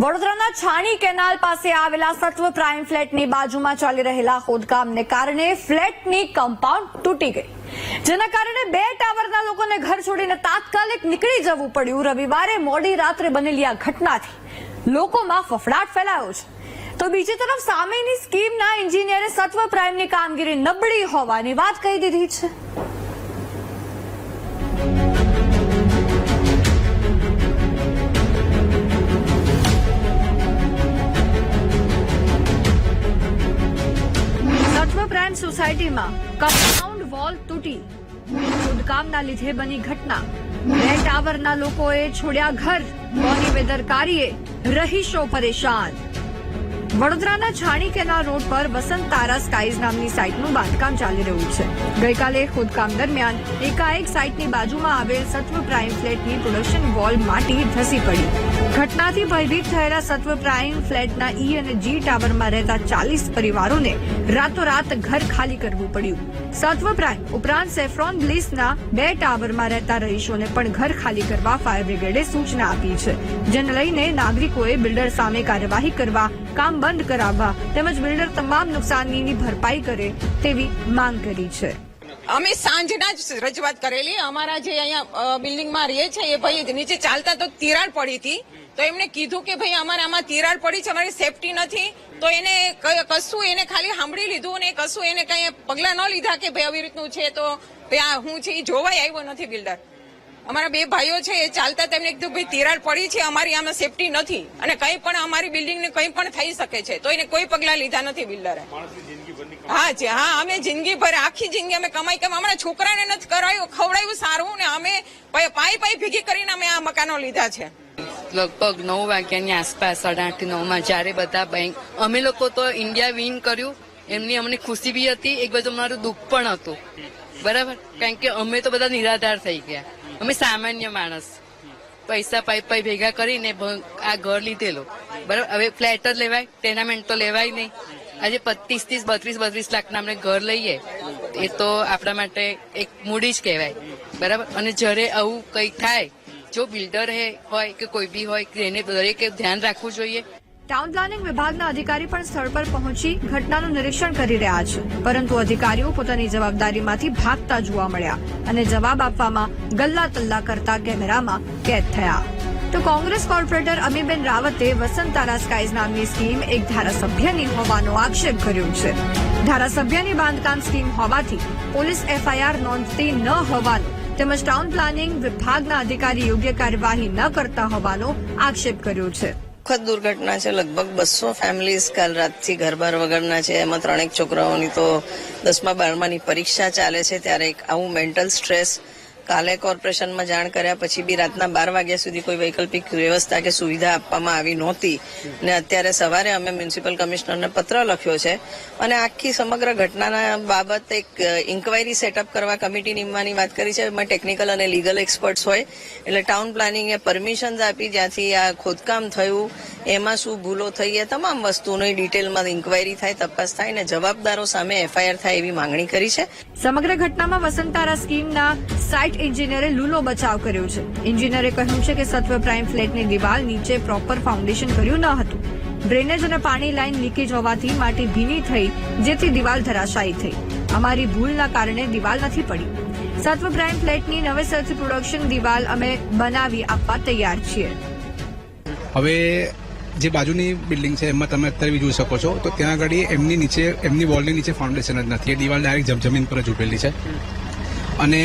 વડોદરાના છાણી કેનાલ પાસે આવેલા સત્વ પ્રાઇમ ફ્લેટની બાજુમાં ચાલી રહેલા ખોદકામને કારણે ફ્લેટની કમ્પાઉન્ડ તૂટી ગઈ. જેના કારણે બે ટાવરના લોકોને ઘર છોડીને તાત્કાલિક નીકળી જવું પડ્યું. રવિવારે મોડી રાત્રે બનેલી આ ઘટનાથી લોકોમાં ફફડાટ ફેલાયો છે. તો બીજી તરફ સામેની સ્કીમના એન્જિનિયરે સત્વ પ્રાઇમની કામગીરી નબળી હોવાની વાત કહી દીધી છે. સોસાયટીમાં કમ્પાઉન્ડ વોલ તૂટી. ખોદકામના લીધે બની ઘટના. બે ટાવરના લોકોએ છોડ્યા ઘર. કોની બેદરકારીએ રહીશો પરેશાન. વડોદરાના છાણી કેનાલ રોડ પર વસંત તારા સ્કાઈઝ નામની સાઇટનું બાંધકામ ચાલી રહ્યું છે. ગઈકાલે ખોદકામ દરમિયાન એકાએક સાઇટની બાજુમાં આવેલ સત્વ પ્રાઇમ ફ્લેટની પ્રોડક્શન વોલ માટી ધસી પડી. ઘટનાથી ભયભીત થયેલા સત્વ પ્રાઇમ ફ્લેટના ઈ અને જી ટાવરમાં રહેતા ચાલીસ પરિવારોને રાતોરાત ઘર ખાલી કરવું પડ્યું. સત્વ પ્રાઇમ ઉપરાંત સેફ્રોન બ્લિસના બે ટાવરમાં રહેતા રહીશોને પણ ઘર ખાલી કરવા ફાયર બ્રિગેડે સૂચના આપી છે. જેને લઈને નાગરિકોએ બિલ્ડર સામે કાર્યવાહી કરવા કામ બંધ કરાવવા તેમજ બિલ્ડર તમામ નુકસાનની ભરપાઈ કરે તેવી માંગ કરી છે. અમે સાંજના જ રજૂઆત કરેલી. અમારા જે અહીંયા બિલ્ડિંગમાં રહીએ છે, એ ભાઈ નીચે ચાલતા તો તિરાડ પડી હતી. તો એમને કીધું કે ભાઈ, અમારે આમાં તિરાડ પડી છે, અમારી સેફટી નથી. તો એને કશું એને ખાલી સાંભળી લીધું અને કશું એને કઈ પગલા ન લીધા કે ભાઈ, આવી રીતનું છે તો આ હું છે એ જોવાય આવ્યો નથી બિલ્ડર. અમારા બે ભાઈઓ છે એ ચાલતા તેમને કીધું ભાઈ તિરાડ પડી છે અમારી આમાં સેફટી નથી. અને કંઈ પણ અમારી બિલ્ડિંગને કંઈ પણ થઈ શકે છે તો એને કોઈ પગલા લીધા નથી બિલ્ડરે હા જે હા અમે જિંદગી ભર આખી જિંદગી અમે કમાઈ કમ હમણાં છોકરાને નથી કરાયું ખવડાયું સારું ને અમે પાઈ પાઈ ભેગી કરીને અમે આ મકાનો લીધા છે. લગભગ નવ વાગ્યાની આસપાસ સાડા આઠથી નવમાં જ્યારે બધા બેંક અમે લોકો તો ઇન્ડિયા વિન કર્યું એમની અમને ખુશી બી હતી એક બાજુ અમારું દુઃખ પણ હતું. બરાબર? કારણ કે અમે તો બધા નિરાધાર થઈ ગયા. અમે સામાન્ય માણસ. પૈસા પાઈ પાઈ ભેગા કરીને આ ઘર લીધેલો. બરાબર? હવે ફ્લેટ જ લેવાય ટેનામેન્ટ તો લેવાય નહીં. આજે પચીસ ત્રીસ બત્રીસ બત્રીસ લાખના આપણે ઘર લઈએ, એ તો આપણા માટે એક મૂડી જ કહેવાય. બરાબર? અને જ્યારે આવું કંઈ થાય, જો બિલ્ડર હોય કે કોઈ બી હોય, એને દરેકે ધ્યાન રાખવું જોઈએ. ટાઉન પ્લાનિંગ વિભાગના અધિકારી પણ સ્થળ પર પહોંચી ઘટનાનું નિરીક્ષણ કરી રહ્યા છે. પરંતુ અધિકારીઓ પોતાની જવાબદારીમાંથી ભાગતા જોવા મળ્યા અને જવાબ આપવામાં ગલ્લા તલ્લા કરતા કેમેરામાં કેદ થયા. તો કોંગ્રેસ કોર્પોરેટર અમીબેન રાવતે વસંત તારા સ્કાઈઝ નામની સ્કીમ એક ધારાસભ્યની હોવાનો આક્ષેપ કર્યો છે. ધારાસભ્યની બાંધકામ સ્કીમ હોવાથી પોલીસ એફઆઈઆર નોંધતી ન હોવાનું તેમજ ટાઉન પ્લાનિંગ વિભાગના અધિકારી યોગ્ય કાર્યવાહી ન કરતા હોવાનો આક્ષેપ કર્યો છે. દુઃખદ દુર્ઘટના છે. લગભગ બસો ફેમિલીઝ કાલ રાતથી ઘર બાર વગરના છે. એમાં ત્રણેક છોકરાઓની તો દસમા, બારમાની પરીક્ષા ચાલે છે. ત્યારે એક આવું મેન્ટલ સ્ટ્રેસ કાલે કોર્પોરેશનમાં જાણ કર્યા પછી બી રાતના બાર વાગ્યા સુધી કોઈ વૈકલ્પિક વ્યવસ્થા કે સુવિધા આપવામાં આવી નહોતી. ને અત્યારે સવારે અમે મ્યુનિસિપલ કમિશનરને પત્ર લખ્યો છે. અને આખી સમગ્ર ઘટનાના બાબત એક ઇન્કવાયરી સેટઅપ કરવા કમિટી નીમવાની વાત કરી છે. એમાં ટેકનિકલ અને લીગલ એક્સપર્ટ્સ હોય. એટલે ટાઉન પ્લાનિંગે પરમિશન્સ આપી, જ્યાંથી આ ખોદકામ થયું. એમાં શું ભૂલો થઈ એ તમામ વસ્તુની ડિટેલમાં ઇન્કવાયરી થાય તપાસ થાય ને જવાબદારો સામે એફઆઈઆર થાય એવી માંગણી કરી છે. સમગ્ર ઘટનામાં વસંતારા સ્કીમના સાઇટ એન્જિનિયરે લૂલો બચાવ કર્યો છે. એન્જિનિયરે કહ્યું છે કે સત્વ પ્રાઇમ ફ્લેટની દિવાલ નીચે પ્રોપર ફાઉન્ડેશન કર્યું ન હતું. ડ્રેનેજ અને પાણી લાઇન લીકેજ હોવાથી માટી ભીની થઈ જેથી દિવાલ ધરાશાયી થઈ. અમારી ભૂલના કારણે દિવાલ નથી પડી. સત્વ પ્રાઇમ ફ્લેટની નવેસરથી પ્રોડક્શન દિવાલ અમે બનાવી આપવા તૈયાર છીએ. હવે જે બાજુની બિલ્ડિંગ છે, એમાં તમે અત્યારે બી જોઈ શકો છો. તો ત્યાં આગળ એમની નીચે, એમની વોલની નીચે ફાઉન્ડેશન જ નથી. એ દિવાલ ડાયરેક્ટ જમીન પર જ ઉભેલી છે. અને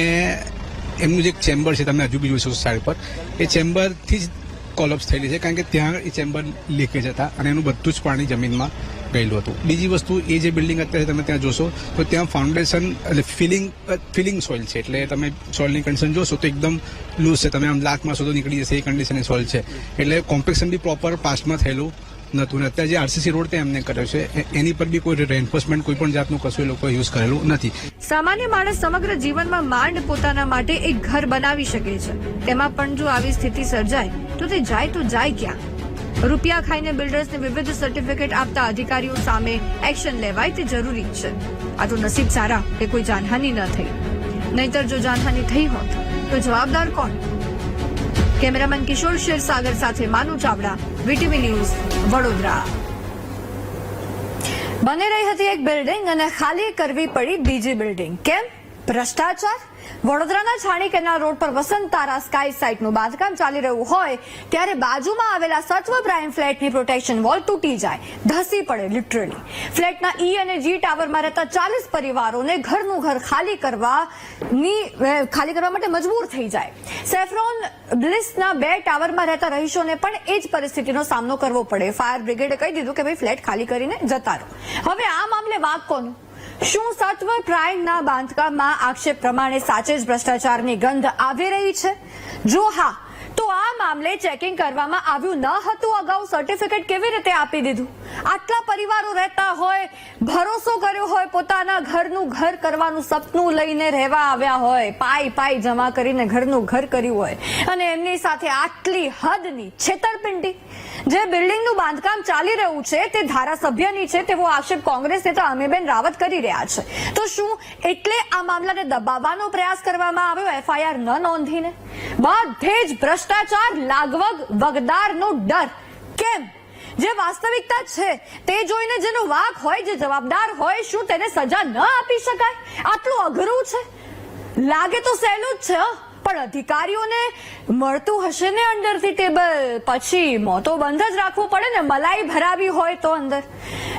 એમનું જે ચેમ્બર છે, તમે હજુ બી જોઈ શકો સાઈડ પર. એ ચેમ્બરથી જ કોલેપ્સ થયેલી છે, કારણ કે ત્યાં એ ચેમ્બર લીકેજ હતા અને એનું બધું જ પાણી જમીનમાં ગયેલું હતું. બીજી વસ્તુ, એ જે બિલ્ડિંગ અત્યારે તમે ત્યાં જોશો, તો ત્યાં ફાઉન્ડેશન એટલે ફિલિંગ ફિલિંગ સોઇલ છે. એટલે તમે સોઇલની કન્ડિશન જોશો તો એકદમ લૂઝ છે. તમે આમ લાખમાં સુધી નીકળી જશે, એ કન્ડિશનની સોઇલ છે. એટલે કોમ્પેક્શન બી પ્રોપર પાસ્ટમાં થયેલું નતું ને અત્યારે જે આરસીસી રોડ તે એમને કર્યો છે એની પર બી કોઈ રેન્ફોર્સમેન્ટ કોઈ પણ જાતનું કશું એ લોકો યુઝ કરેલું નથી. સામાન્ય માણસ સમગ્ર જીવનમાં માંડ પોતાના માટે એક ઘર બનાવી શકે છે. તેમાં પણ જો આવી સ્થિતિ સર્જાય, તો તે જાય તો જાય ક્યાં? રૂપિયા ખાઈને બિલ્ડર્સને વિવિધ સર્ટિફિકેટ આપતા અધિકારીઓ સામે એક્શન લેવાય તે જરૂરી છે. આ તો નસીબ સારા કે કોઈ જાનહાની ન થઈ. નહીતર જો જાનહાનિ થઈ હોત, તો જવાબદાર કોણ? કેમેરામેન કિશોર ક્ષીરસાગર સાથે માનુ ચાવડા વીટીવી ન્યૂઝ, વડોદરા. બની રહી હતી એક બિલ્ડિંગ અને ખાલી કરવી પડી બીજી બિલ્ડિંગ કેમ? ભ્રષ્ટાચાર? વડોદરાના છાણી કેનાલ રોડ પર વસંત તારા સ્કાય સાઇટનું બાંધકામ ચાલી રહ્યું હોય ત્યારે બાજુમાં આવેલા સત્વ પ્રાઇમ ફ્લેટની પ્રોટેક્શન વોલ તૂટી જાય, ધસી પડે લિટરલી ફ્લેટના ઈ અને જી ટાવરમાં રહેતા ચાલીસ પરિવારોને ઘરનું ઘર ખાલી કરવાની ખાલી કરવા માટે મજબૂર થઈ જાય. સેફ્રોન બ્લિસના બે ટાવરમાં રહેતા રહીશોને પણ એ જ પરિસ્થિતિનો સામનો કરવો પડે. ફાયર બ્રિગેડે કહી દીધું કે ભાઈ, ફ્લેટ ખાલી કરીને જતા રહો. હવે આ મામલે વાક કોનું? શું સત્વ પ્રાઇમના બાંધકામમાં આક્ષેપ પ્રમાણે સાચે જ ભ્રષ્ટાચારની ગંધ આવી રહી છે? જો હા તો આ મામલે ચેકિંગ કરવામાં આવ્યું ન હતું, અગાઉ સર્ટિફિકેટ કેવી રીતે આપી દીધું? આટલા પરિવારો રહેતા હોય, ભરોસો કર્યો હોય, પોતાના ઘરનું ઘર કરવાનું સપનું લઈને રહેવા આવ્યા હોય, પાઈ પાઈ જમા કરીને ઘરનું ઘર કર્યું હોય, અને એમની સાથે આટલી હદની છેતરપિંડી. જે બિલ્ડિંગનું બાંધકામ ચાલી રહ્યું છે, તે ધારાસભ્યની છે, તેવો આક્ષેપ કોંગ્રેસ નેતા અમીબેન રાવત કરી રહ્યા છે. તો શું એટલે આ મામલાને દબાવવાનો પ્રયાસ કરવામાં આવ્યો? એફઆઈઆર ન નોંધીને. બધે જ ભ્રષ્ટાચાર લાગવગ વગદારનો ડર. કેમ? જે વાસ્તવિકતા છે, તે જોઈને જેનો વાક હોય, જે જવાબદાર હોય, શું તેને સજા ન આપી શકાય? આટલું અઘરું છે? લાગે તો સહેલું જ છે પણ અધિકારીઓને મળતું હશે ને અંદરથી ટેબલ? પછી મોતો બંધ જ રાખવું પડે ને, મલાઈ ભરાવી હોય તો અંદર.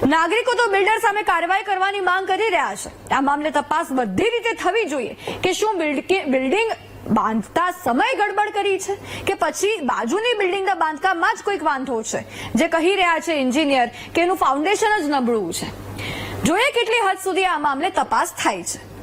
નાગરિકો તો બિલ્ડર સામે કાર્યવાહી કરવાની માંગ કરી રહ્યા છે. આ મામલે તપાસ બધી રીતે થવી જોઈએ. કે શું બિલ્ડ- બિલ્ડિંગ બાંધતા સમય ગડબડ કરી છે કે પછી બાજુની બિલ્ડિંગના બાંધકામમાં જ કોઈક વાંધો છે? જે કહી રહ્યા છે એન્જિનિયર કે એનું ફાઉન્ડેશન જ નબળું છે. જોઈએ કેટલી હદ સુધી આ મામલે તપાસ થાય છે.